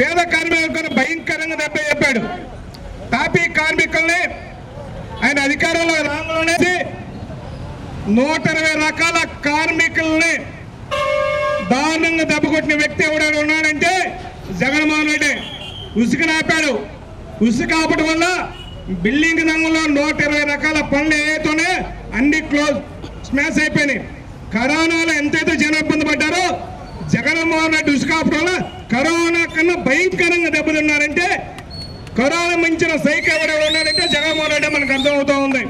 పేద కార్మికులను భయంకరంగా దెబ్బ చెప్పాడు. తాపీ కార్మికుల్ని ఆయన అధికారంలో రాగానే నూట ఇరవై రకాల కార్మికుల్ని దారుణంగా దెబ్బకొట్టిన వ్యక్తి ఎవడైనా ఉన్నాడంటే జగన్మోహన్ రెడ్డి. ఉసుక నాపాడు. ఉసుక ఆపడం వల్ల బిల్డింగ్ రంగంలో నూట ఇరవై రకాల పనులు ఏవైతేనే అన్ని క్లోజ్ స్మాష్ అయిపోయినాయి. కరోనాలో ఎంతైతే జనం ఇబ్బంది పడ్డారో జగన్మోహన్ రెడ్డి ఉసుక ఆపడం వల్ల కరోనా కన్నా భయంకరంగా దెబ్బతిన్నారంటే కరోనా మించిన సైక్ ఎవరెవరు ఉన్నారంటే జగన్మోహన్ రెడ్డి మనకు అర్థమవుతా ఉంది.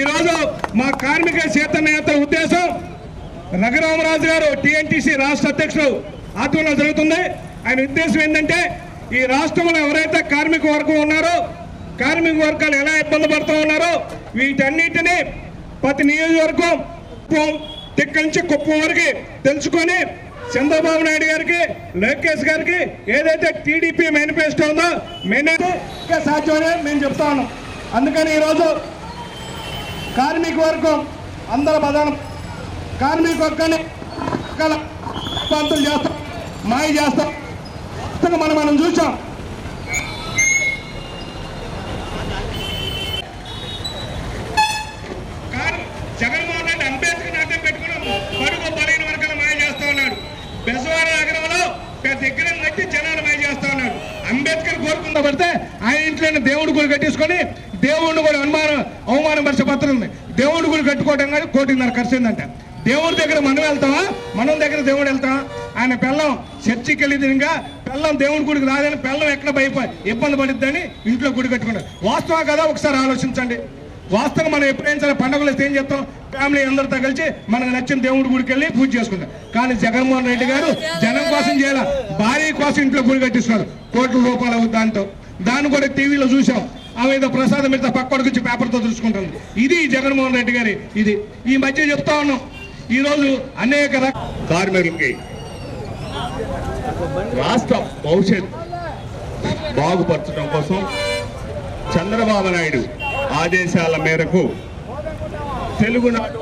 ఈరోజు మా కార్మిక చైతన్య ఉద్దేశం రఘురామరాజు గారు టిఎన్టీసీ రాష్ట్ర అధ్యక్షుడు ఆధ్వర్యంలో జరుగుతుంది. ఆయన ఉద్దేశం ఏంటంటే ఈ రాష్ట్రంలో ఎవరైతే కార్మిక వర్గం ఉన్నారో కార్మిక వర్గాలు ఎలా ఇబ్బంది పడుతూ ఉన్నారో వీటన్నిటిని ప్రతి నియోజకవర్గం తిక్క నుంచి కుప్పం వరకు తెలుసుకొని చంద్రబాబు నాయుడు గారికి లోకేష్ గారికి ఏదైతే టీడీపీ మేనిఫెస్టో ఉందో మేనిఫెస్టో సాధ్యమనే మేము చెప్తా ఉన్నాం. అందుకని ఈరోజు కార్మిక వర్గం అందరూ ప్రధానం కార్మిక వర్గాన్ని పంతులు చేస్తాం మాయ చేస్తాం. మనం మనం చూసాం కానీ జగన్మోహన్ రెడ్డి అంబేద్కర్ అడ్డం పెట్టుకుని పరుగు బలైన వర్గాలు మాయ చేస్తా ఉన్నాడు బెజవాడ నగరంలో పెద్ద విగ్రహం కట్టి జనాలు మాయ చేస్తా ఉన్నాడు అంబేద్కర్ పడితే ఆయన ఇంట్లోనే దేవుడి గుడి కట్టేసుకొని దేవుడిని కూడా అనుమానం అవమానం పరిచే పత్రం ఉంది. దేవుడి గుడి కట్టుకోవడం కానీ కోటిన్నర ఖర్చు అయిందంట దేవుడి దగ్గర మనం వెళ్తామా? మనం దగ్గర దేవుడు వెళ్తామా? ఆయన పెళ్ళం చర్చికి వెళ్ళి ఇంకా పెళ్ళం దేవుడి గుడికి రాదని పెళ్ళం ఎక్కడ భయపడి ఇబ్బంది పడిద్దని ఇంట్లో గుడి కట్టుకుంటారు వాస్తవం కదా? ఒకసారి ఆలోచించండి. వాస్తవం మనం ఎప్పుడైనా సరే పండుగలు ఏం చేస్తాం? ఫ్యామిలీ అందరితో కలిసి మనకు నచ్చిన దేవుడి గుడికి వెళ్ళి పూజ చేసుకుంటాం. కానీ జగన్మోహన్ రెడ్డి గారు జనం కోసం చేయాల? భార్య కోసం ఇంట్లో గుడి కట్టిస్తున్నారు. కోట్ల రూపాయలు దాంతో. దాన్ని కూడా టీవీలో చూసాం. ఆమె ఏదో ప్రసాదం మీద పక్కడికి వచ్చి పేపర్తో చూసుకుంటుంది. ఇది జగన్మోహన్ రెడ్డి గారి ఇది. ఈ మధ్య చెప్తా ఉన్నాం. ఈ రోజు అనేక కార్మికులకి రాష్ట్ర భవిష్యత్ బాగుపరచడం కోసం చంద్రబాబు నాయుడు ఆదేశాల మేరకు తెలుగునాడు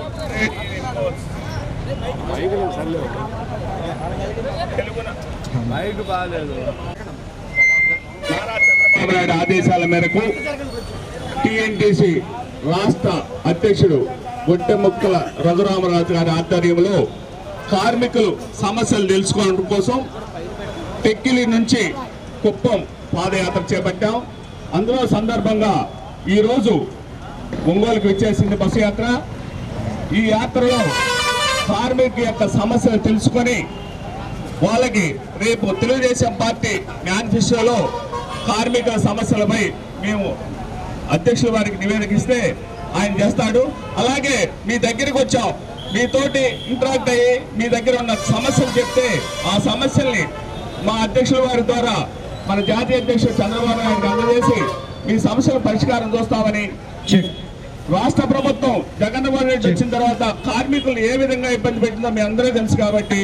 నారా చంద్రబాబు నాయుడు ఆదేశాల మేరకు టిఎన్టీసీ రాష్ట్ర అధ్యక్షుడు గుట్టెముక్కల రఘురామరాజు గారి ఆధ్వర్యంలో కార్మికులు సమస్యలు తెలుసుకోవడం కోసం టెక్కిలి నుంచి కుప్పం పాదయాత్ర చేపట్టాం. అందులో సందర్భంగా ఈరోజు ఒంగోలుకు వచ్చేసింది బస్సు యాత్ర. ఈ యాత్రలో కార్మిక యొక్క సమస్యలు తెలుసుకొని వాళ్ళకి రేపు తెలుగుదేశం పార్టీ మేనిఫెస్టోలో కార్మిక సమస్యలపై మేము అధ్యక్షుల వారికి నివేదికిస్తే ఆయన చేస్తాడు. అలాగే మీ దగ్గరికి వచ్చాం. మీతోటి ఇంటరాక్ట్ అయ్యి మీ దగ్గర ఉన్న సమస్యలు చెప్తే ఆ సమస్యల్ని మా అధ్యక్షుల వారి ద్వారా మన జాతీయ అధ్యక్షుడు చంద్రబాబు నాయుడు అందజేసి మీ సమస్యల పరిష్కారం చూస్తామని రాష్ట్ర ప్రభుత్వం జగన్మోహన్ రెడ్డి వచ్చిన తర్వాత కార్మికులు ఏ విధంగా ఇబ్బంది పెట్టిందో మీ అందరూ తెలుసు కాబట్టి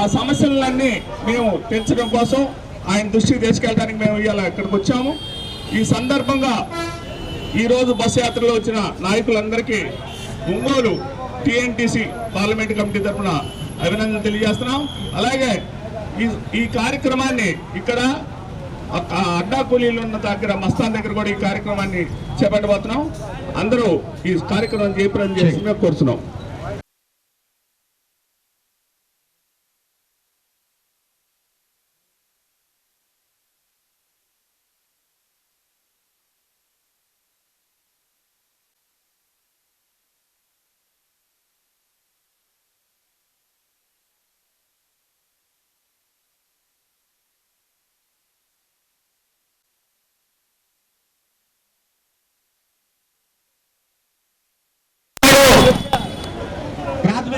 ఆ సమస్యలన్నీ మేము తెచ్చడం కోసం ఆయన దృష్టికి తీసుకెళ్ళడానికి మేము ఇవాళ ఇక్కడికి వచ్చాము. ఈ సందర్భంగా ఈ రోజు బస్సు యాత్రలో వచ్చిన నాయకులందరికీ ఒంగోలు టిఎన్టీసీ పార్లమెంట్ కమిటీ తరఫున అభినందనలు తెలియజేస్తున్నాం. అలాగే ఈ ఈ కార్యక్రమాన్ని ఇక్కడ అడ్డా కూలీలు ఉన్న దగ్గర మస్తాన్ దగ్గర కూడా ఈ కార్యక్రమాన్ని చేపట్టబోతున్నాం. అందరూ ఈ కార్యక్రమం చేపట్టడం చేసి కోరుతున్నాం.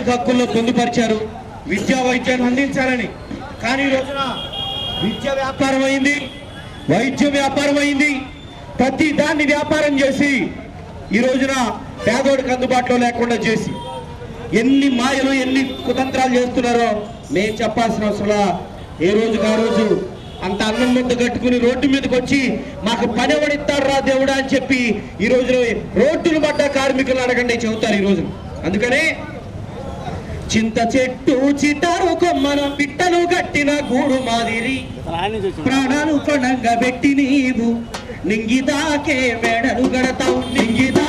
ప్రాథమిక హక్కుల్లో పొందుపరిచారు. విద్యా వైద్యాన్ని అందించాలని. కానీ ఈ రోజున విద్య వ్యాపారం అయింది. వైద్యం వ్యాపారం అయింది. ప్రతి దాన్ని వ్యాపారం చేసి ఈ రోజున పేదోడికి అందుబాటులో లేకుండా చేసి ఎన్ని మాయలు ఎన్ని కుతంత్రాలు చేస్తున్నారో నేను చెప్పాల్సిన అవసరంలా ఏ రోజుకి ఆ రోజు అంత అన్నం ముద్ద కట్టుకుని రోడ్డు మీదకి వచ్చి మాకు పని ఎవడిస్తాడు రా దేవుడా అని చెప్పి ఈ రోజున రోడ్డును పడ్డ కార్మికులు అడగండి చెబుతారు ఈ రోజు అందుకనే చింత చెట్టు చిటారు కొమ్మన పిట్టలు కట్టిన గూడు మాదిరి. ప్రాణాలు పణంగా పెట్టి నీవు నింగిదాకే మేడలు గడతావు నింగిదా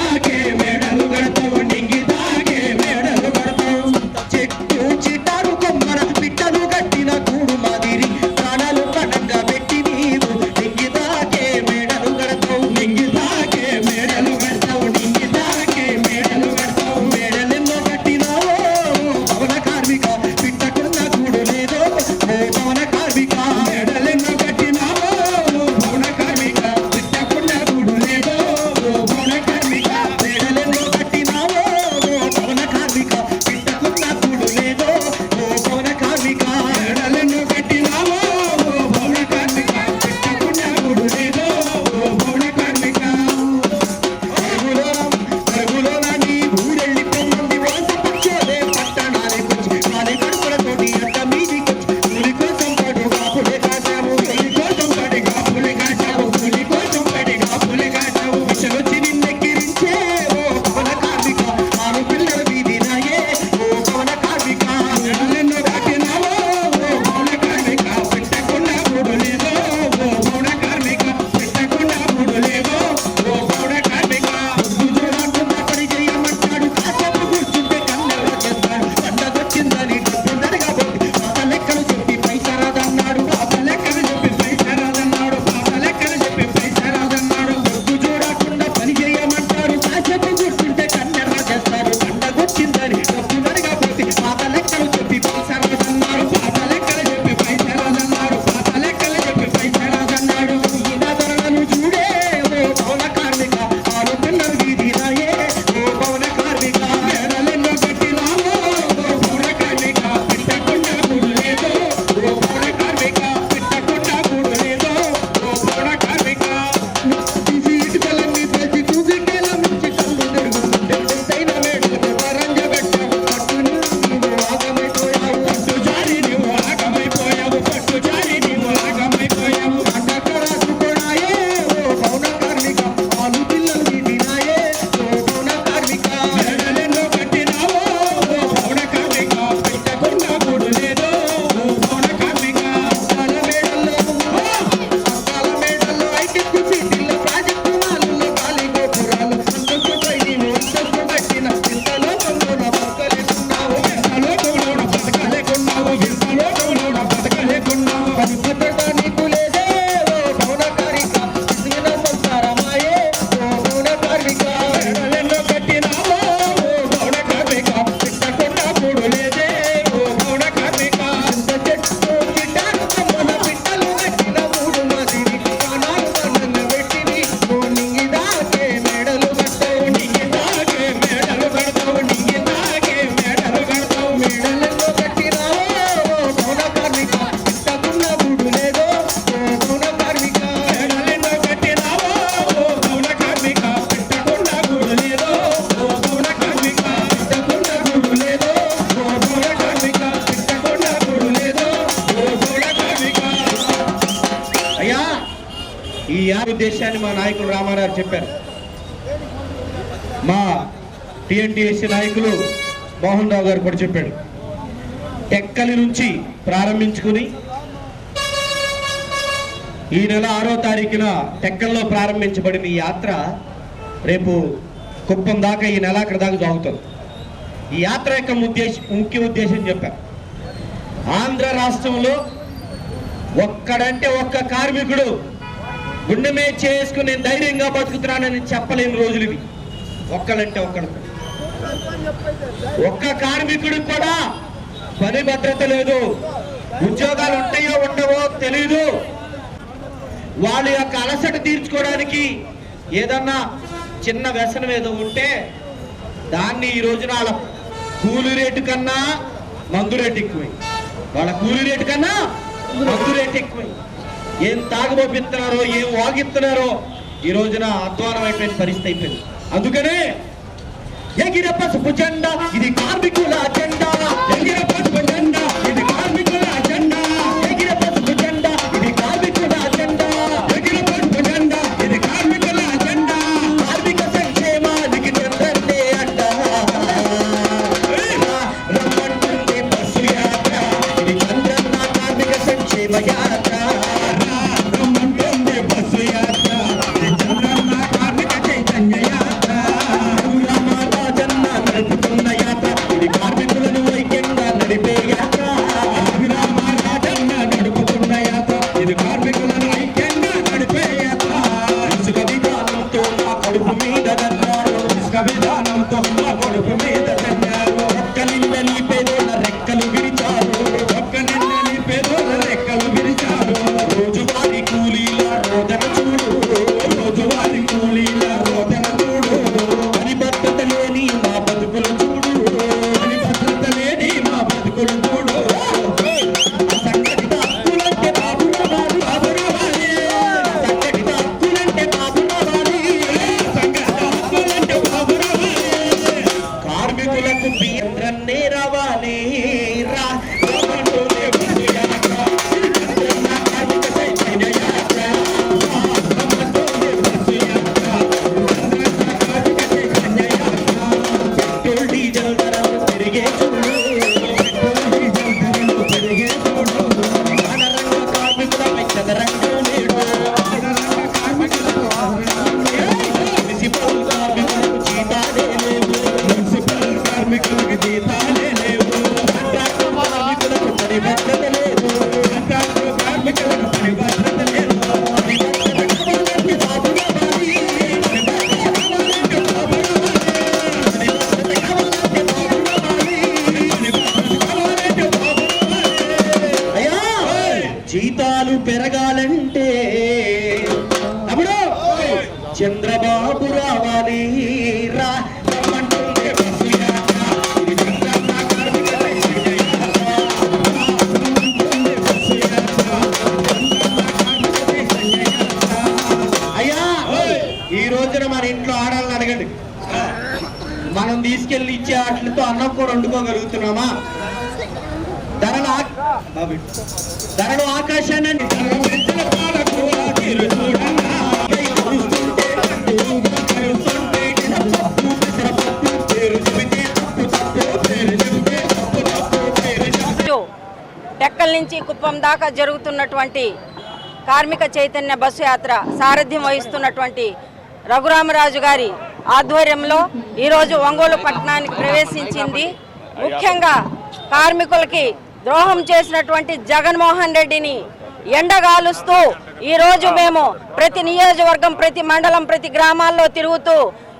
ఈ యాడ్ ఉద్దేశాన్ని మా నాయకులు రామారావు చెప్పారు. మా టిఎన్టీఎస్సీ నాయకులు మోహన్ రావు గారు కూడా చెప్పాడు. టెక్కలి నుంచి ప్రారంభించుకుని ఈ నెల ఆరో తారీఖున టెక్కల్లో ప్రారంభించబడిన ఈ యాత్ర రేపు కుప్పం దాకా ఈ నెలాఖరి దాకా సాగుతుంది. ఈ యాత్ర యొక్క ఉద్దేశం ముఖ్య ఉద్దేశం చెప్పారు. ఆంధ్ర రాష్ట్రంలో ఒక్కడంటే ఒక్క కార్మికుడు గుండెమే చేసుకుని నేను ధైర్యంగా బతుకుతున్నానని చెప్పలేని రోజులు ఇవి. ఒక్కలంటే ఒక్కడు. ఒక్క కార్మికుడికి కూడా పని భద్రత లేదు. ఉద్యోగాలు ఉంటాయో ఉండవో తెలీదు. వాళ్ళ యొక్క అలసట తీర్చుకోవడానికి ఏదన్నా చిన్న వ్యసనం ఏదో ఉంటే దాన్ని ఈ రోజున వాళ్ళ కూలి రేటు కన్నా మందు రేటు ఎక్కువై. వాళ్ళ కూలి రేటు కన్నా మందు రేటు ఎక్కువై. ఏం తాగుబోపిస్తున్నారో ఏం వాగిస్తున్నారో ఈ రోజున అధ్వానం అయిపోయిన పరిస్థితి అయిపోయింది. అందుకనే ఎగిరపసుపు భుజెండా ఇది కార్మికుల అజెండా. అడగండి మనం తీసుకెళ్ళి ఇచ్చే వాటితో అన్నం కూడా వండుకోగలుగుతున్నామా? ధరలు ధరలు ఆకాశాన్ని టెక్కల నుంచి కుప్పం దాకా జరుగుతున్నటువంటి కార్మిక చైతన్య బస్సు యాత్ర సారథ్యం వహిస్తున్నటువంటి రఘురామరాజు గారి ఆధ్వర్యంలో ఈరోజు ఒంగోలు పట్టణానికి ప్రవేశించింది. ముఖ్యంగా కార్మికులకి ద్రోహం చేసినటువంటి జగన్మోహన్ రెడ్డిని ఎండగాలుస్తూ ఈరోజు మేము ప్రతి నియోజకవర్గం ప్రతి మండలం ప్రతి గ్రామాల్లో తిరుగుతూ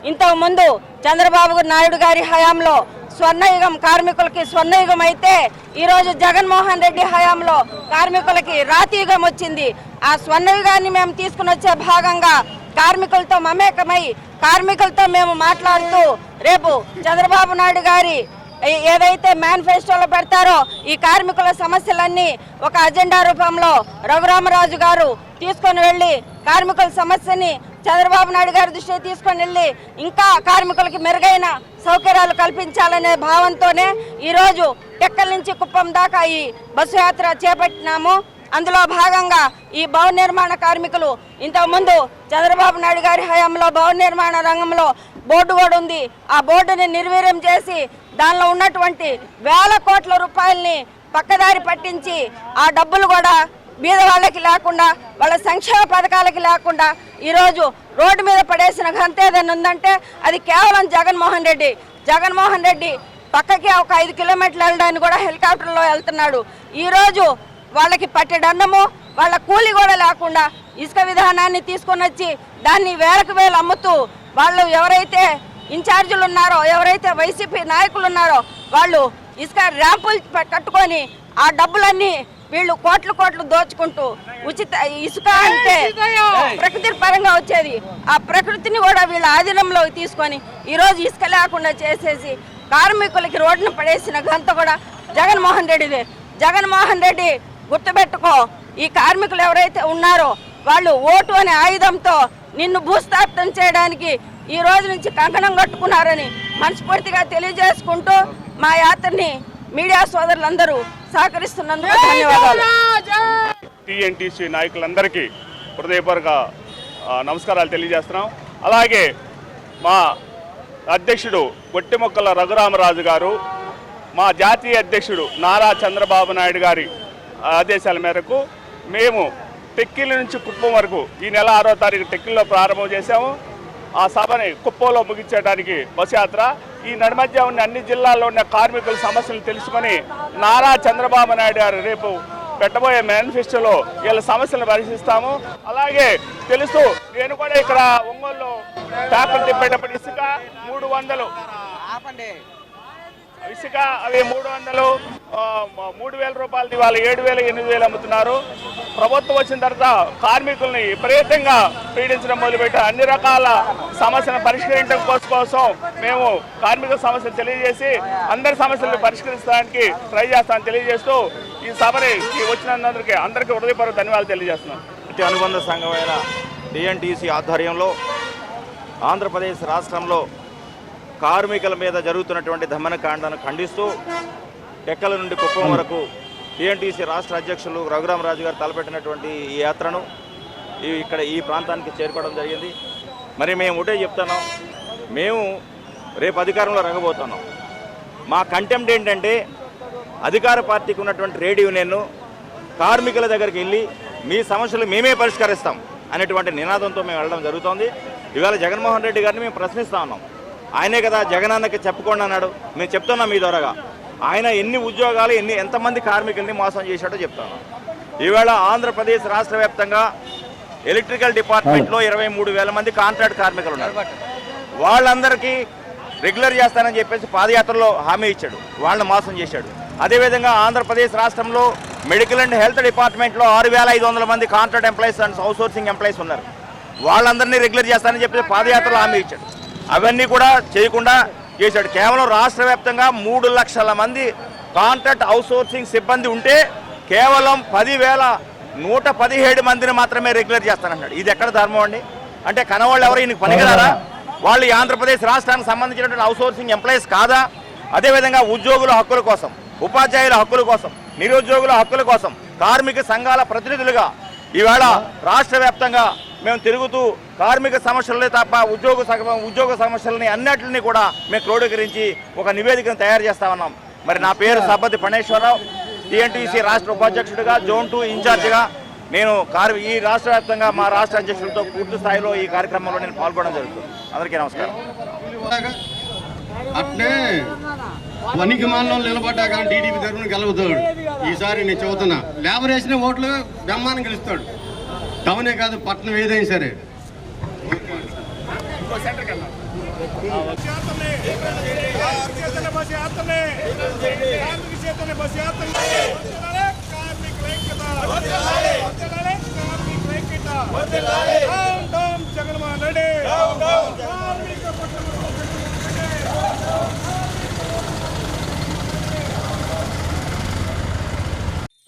ఇంతకుముందు చంద్రబాబు నాయుడు గారి హయాంలో స్వర్ణయుగం కార్మికులకి స్వర్ణయుగం అయితే ఈరోజు జగన్మోహన్ రెడ్డి హయాంలో కార్మికులకి రాతియుగం వచ్చింది. ఆ స్వర్ణయుగాన్ని మేము తీసుకుని వచ్చే భాగంగా కార్మికులతో మమేకమై కార్మికులతో మేము మాట్లాడుతూ రేపు చంద్రబాబు నాయుడు గారి ఏదైతే మేనిఫెస్టోలో పెడతారో ఈ కార్మికుల సమస్యలన్నీ ఒక అజెండా రూపంలో రఘురామరాజు గారు తీసుకొని వెళ్ళి కార్మికుల సమస్యని చంద్రబాబు నాయుడు గారి దృష్టికి తీసుకొని వెళ్ళి ఇంకా కార్మికులకి మెరుగైన సౌకర్యాలు కల్పించాలనే భావంతోనే ఈరోజు టెక్కల నుంచి కుప్పం దాకా ఈ బస్సు యాత్ర చేపట్టినాము. అందులో భాగంగా ఈ భవన నిర్మాణ కార్మికులు ఇంతకుముందు చంద్రబాబు నాయుడు గారి హయాంలో భవన నిర్మాణ రంగంలో బోర్డు కూడా ఉంది. ఆ బోర్డుని నిర్వీర్యం చేసి దానిలో ఉన్నటువంటి వేల కోట్ల రూపాయల్ని పక్కదారి పట్టించి ఆ డబ్బులు కూడా బీద వాళ్ళకి లేకుండా వాళ్ళ సంక్షేమ పథకాలకి లేకుండా ఈరోజు రోడ్డు మీద పడేసిన ఘనత ఏదైనా ఉందంటే అది కేవలం జగన్మోహన్ రెడ్డి. జగన్మోహన్ రెడ్డి పక్కకి ఒక ఐదు కిలోమీటర్లు వెళ్ళడానికి కూడా హెలికాప్టర్లో వెళ్తున్నాడు. ఈరోజు వాళ్ళకి పట్టెడన్నము వాళ్ళ కూలి కూడా లేకుండా ఇసుక విధానాన్ని తీసుకొని వచ్చి దాన్ని వేలకు వేలు అమ్ముతూ వాళ్ళు ఎవరైతే ఇన్ఛార్జీలు ఉన్నారో ఎవరైతే వైసీపీ నాయకులు ఉన్నారో వాళ్ళు ఇసుక ర్యాంపులు కట్టుకొని ఆ డబ్బులన్నీ వీళ్ళు కోట్లు కోట్లు దోచుకుంటూ ఉచిత ఇసుక అంటే ప్రకృతి పరంగా వచ్చేది. ఆ ప్రకృతిని కూడా వీళ్ళ ఆధీనంలోకి తీసుకొని ఈరోజు ఇసుక లేకుండా చేసేసి కార్మికులకి రోడ్డున పడేసిన ఘనత కూడా జగన్మోహన్ రెడ్డిదే. జగన్మోహన్ రెడ్డి గుర్తుపెట్టుకో ఈ కార్మికులు ఎవరైతే ఉన్నారో వాళ్ళు ఓటు అనే ఆయుధంతో నిన్ను భూస్థాపితం చేయడానికి ఈ రోజు నుంచి కంకణం కట్టుకున్నారని మనస్ఫూర్తిగా తెలియజేసుకుంటూ మా యాత్రని మీడియా సోదరులందరూ సహకరిస్తున్నందుకు ధన్యవాదాలు. టీఎన్టీసీ నాయకులందరికీ హృదయపూర్వక నమస్కారాలు తెలియజేస్తున్నాం. అలాగే మా అధ్యక్షుడు గొట్టిమొక్కల రఘురామరాజు గారు మా జాతీయ అధ్యక్షుడు నారా చంద్రబాబు నాయుడు గారి ఆదేశాల మేరకు మేము టెక్కిల నుంచి కుప్పం వరకు ఈ నెల ఆరో తారీఖు టెక్కిల్లో ప్రారంభం చేశాము. ఆ సభని కుప్పంలో ముగించడానికి బస్ యాత్ర ఈ నడిమధ్య ఉన్న అన్ని జిల్లాల్లో ఉన్న కార్మికుల సమస్యలు తెలుసుకొని నారా చంద్రబాబు నాయుడు గారు రేపు పెట్టబోయే మేనిఫెస్టోలో వీళ్ళ సమస్యలను పరిశీలిస్తాము. అలాగే తెలుసు నేను కూడా ఇక్కడ ఒంగోలులో పేపర్ తిప్పేటప్పుడు ఇసుక మూడు వందలు. ఇసుక అవి మూడు వందలు. మూడు వేల రూపాయలది వాళ్ళు ఏడు వేలు ఎనిమిది వేలు అమ్ముతున్నారు. ప్రభుత్వం వచ్చిన తర్వాత కార్మికుల్ని విపరీతంగా పీడించడం మొదలుపెట్టి అన్ని రకాల సమస్యలను పరిష్కరించడం కోసం కోసం మేము కార్మిక సమస్యలు తెలియజేసి అందరి సమస్యలను పరిష్కరించడానికి ట్రై చేస్తామని తెలియజేస్తూ ఈ సభని ఈ వచ్చినందరికీ అందరికీ హృదయపూర్వక ధన్యవాదాలు తెలియజేస్తున్నాం. అనుబంధ సంఘమైన డిఎన్టీసీ ఆధ్వర్యంలో ఆంధ్రప్రదేశ్ రాష్ట్రంలో కార్మికుల మీద జరుగుతున్నటువంటి దమనకాండను ఖండిస్తూ టెక్కల నుండి కుప్పం వరకు టీఎన్టీసీ రాష్ట్ర అధ్యక్షులు రఘురామరాజు గారు తలపెట్టినటువంటి ఈ యాత్రను ఇక్కడ ఈ ప్రాంతానికి చేరుకోవడం జరిగింది. మరి మేము ఒకటే చెప్తున్నాం మేము రేపు అధికారంలో రగబోతున్నాం మా కంటెంప్ట్ ఏంటంటే అధికార పార్టీకి ఉన్నటువంటి ట్రేడ్ యూనియన్ను కార్మికుల దగ్గరికి వెళ్ళి మీ సమస్యలు మేమే పరిష్కరిస్తాం అనేటువంటి నినాదంతో మేము వెళ్ళడం జరుగుతోంది. ఇవాళ జగన్మోహన్ రెడ్డి గారిని మేము ప్రశ్నిస్తా ఉన్నాం. ఆయనే కదా జగనన్నకి చెప్పుకోండి అన్నాడు. మేము చెప్తున్నాం మీ ద్వారాగా. ఆయన ఎన్ని ఉద్యోగాలు ఎన్ని ఎంతమంది కార్మికుల్ని మోసం చేశాడో చెప్తున్నాం ఈవేళ ఆంధ్రప్రదేశ్ రాష్ట్ర వ్యాప్తంగా ఎలక్ట్రికల్ డిపార్ట్మెంట్లో ఇరవై మూడు వేల మంది కాంట్రాక్ట్ కార్మికులు ఉన్నారు. వాళ్ళందరికీ రెగ్యులర్ చేస్తానని చెప్పేసి పాదయాత్రలో హామీ ఇచ్చాడు. వాళ్ళని మోసం చేశాడు. అదేవిధంగా ఆంధ్రప్రదేశ్ రాష్ట్రంలో మెడికల్ అండ్ హెల్త్ డిపార్ట్మెంట్లో ఆరు వేల ఐదు వందల మంది contract employees and outsourcing employees ఉన్నారు. వాళ్ళందరినీ రెగ్యులర్ చేస్తానని చెప్పేసి పాదయాత్రలో హామీ ఇచ్చాడు. అవన్నీ కూడా చేయకుండా చేశాడు. కేవలం రాష్ట్ర వ్యాప్తంగా మూడు లక్షల మంది కాంట్రాక్ట్ అవుట్సోర్సింగ్ సిబ్బంది ఉంటే కేవలం పదివేల నూట పదిహేడు మందిని మాత్రమే రెగ్యులర్ చేస్తానన్నాడు. ఇది ఎక్కడ ధర్మం అండి? అంటే కనవాళ్ళు ఎవరు ఈయనకి పనికిరారా? వాళ్ళు ఆంధ్రప్రదేశ్ రాష్ట్రానికి సంబంధించినటువంటి అవుట్సోర్సింగ్ ఎంప్లాయీస్ కాదా? అదేవిధంగా ఉద్యోగుల హక్కుల కోసం ఉపాధ్యాయుల హక్కుల కోసం నిరుద్యోగుల హక్కుల కోసం కార్మిక సంఘాల ప్రతినిధులుగా ఈవేళ రాష్ట్ర వ్యాప్తంగా మేము తిరుగుతూ కార్మిక సమస్యలనే తప్ప ఉద్యోగ ఉద్యోగ సమస్యలని అన్నిటిని కూడా మేము క్రోడీకరించి ఒక నివేదికను తయారు చేస్తా ఉన్నాం. మరి నా పేరు సబ్బతి పణేశ్వరరావు టీఎన్టీసీ రాష్ట్ర ఉపాధ్యక్షుడిగా జోన్ టూ ఇన్ఛార్జిగా నేను కార్ ఈ రాష్ట్ర వ్యాప్తంగా మా రాష్ట్ర అధ్యక్షులతో పూర్తి స్థాయిలో ఈ కార్యక్రమంలో నేను పాల్గొనడం జరుగుతుంది. అందరికీ నమస్కారం. అట్లే పనికి మాలలో నిలబడ్డా కానీ టీడీపీ తరఫున గెలుగుతాడు ఈసారి నేను చెబుతున్నా లేబర్ వేసిన ఓట్లు బ్రహ్మాన్ని గెలుస్తాడు. టౌనే కాదు పట్టణం ఏదైనా సరే. జగన్మోహన్ రెడ్డి.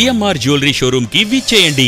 CMR jewellery షోరూమ్కి విచ్చేయండి.